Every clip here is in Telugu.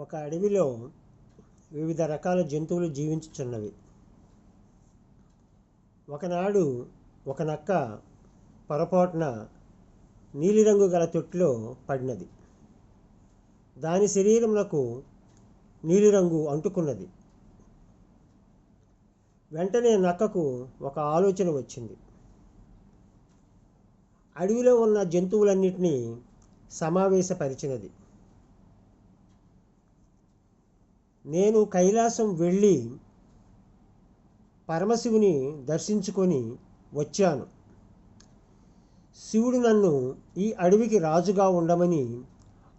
ఒక అడవిలో వివిధ రకాల జంతువులు జీవించుచున్నవి. ఒకనాడు ఒక నక్క పొరపాటున నీలిరంగు గల తొట్టిలో పడినది. దాని శరీరమునకు నీలిరంగు అంటుకున్నది. వెంటనే నక్కకు ఒక ఆలోచన వచ్చింది. అడవిలో ఉన్న జంతువులన్నింటినీ సమావేశపరిచినది. నేను కైలాసం వెళ్ళి పరమశివుని దర్శించుకొని వచ్చాను. శివుడు నన్ను ఈ అడవికి రాజుగా ఉండమని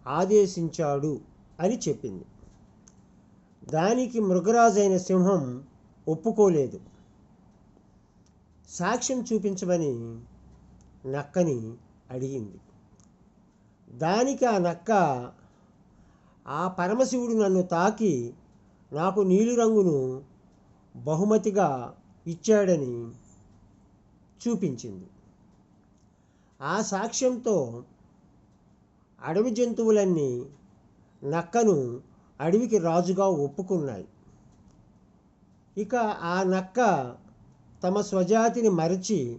ఆదేశించాడు అని చెప్పింది. దానికి మృగరాజైన సింహం ఒప్పుకోలేదు. సాక్ష్యం చూపించమని నక్కని అడిగింది. దానికి ఆ నక్క ఆ పరమశివుడు నన్ను తాకి నాకు నీలిరంగును బహుమతిగా ఇచ్చాడని చూపించింది. ఆ సాక్ష్యంతో అడవి జంతువులన్నీ నక్కను అడవికి రాజుగా ఒప్పుకున్నాయి. ఇక ఆ నక్క తమ స్వజాతిని మరచి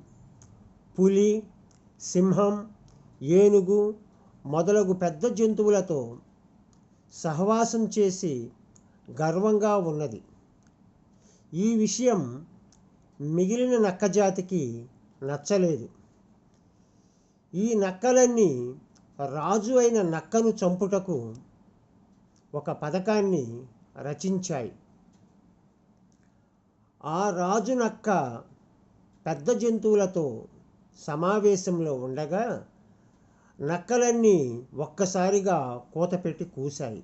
పులి సింహం ఏనుగు మొదలగు పెద్ద జంతువులతో సహవాసం చేసి గర్వంగా ఉన్నది. ఈ విషయం మిగిలిన నక్క జాతికి నచ్చలేదు. ఈ నక్కలన్నీ రాజు అయిన నక్కను చంపుటకు ఒక పథకాన్ని రచించాయి. ఆ రాజు నక్క పెద్ద జంతువులతో సమావేశంలో ఉండగా నక్కలన్నీ ఒక్కసారిగా కూతపెట్టి కూశాయి.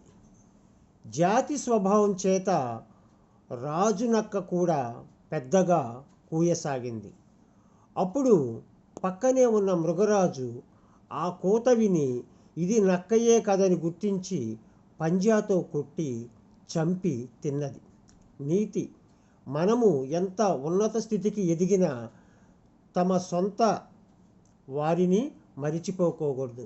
జాతి స్వభావం చేత రాజు నక్క కూడా పెద్దగా కూయసాగింది. అప్పుడు పక్కనే ఉన్న మృగరాజు ఆ కూత విని ఇది నక్కయే కదని గుర్తించి పంజాతో కొట్టి చంపి తిన్నది. నీతి మనము ఎంత ఉన్నత స్థితికి ఎదిగినా తమ సొంత వారిని మరిచిపోకూడదు.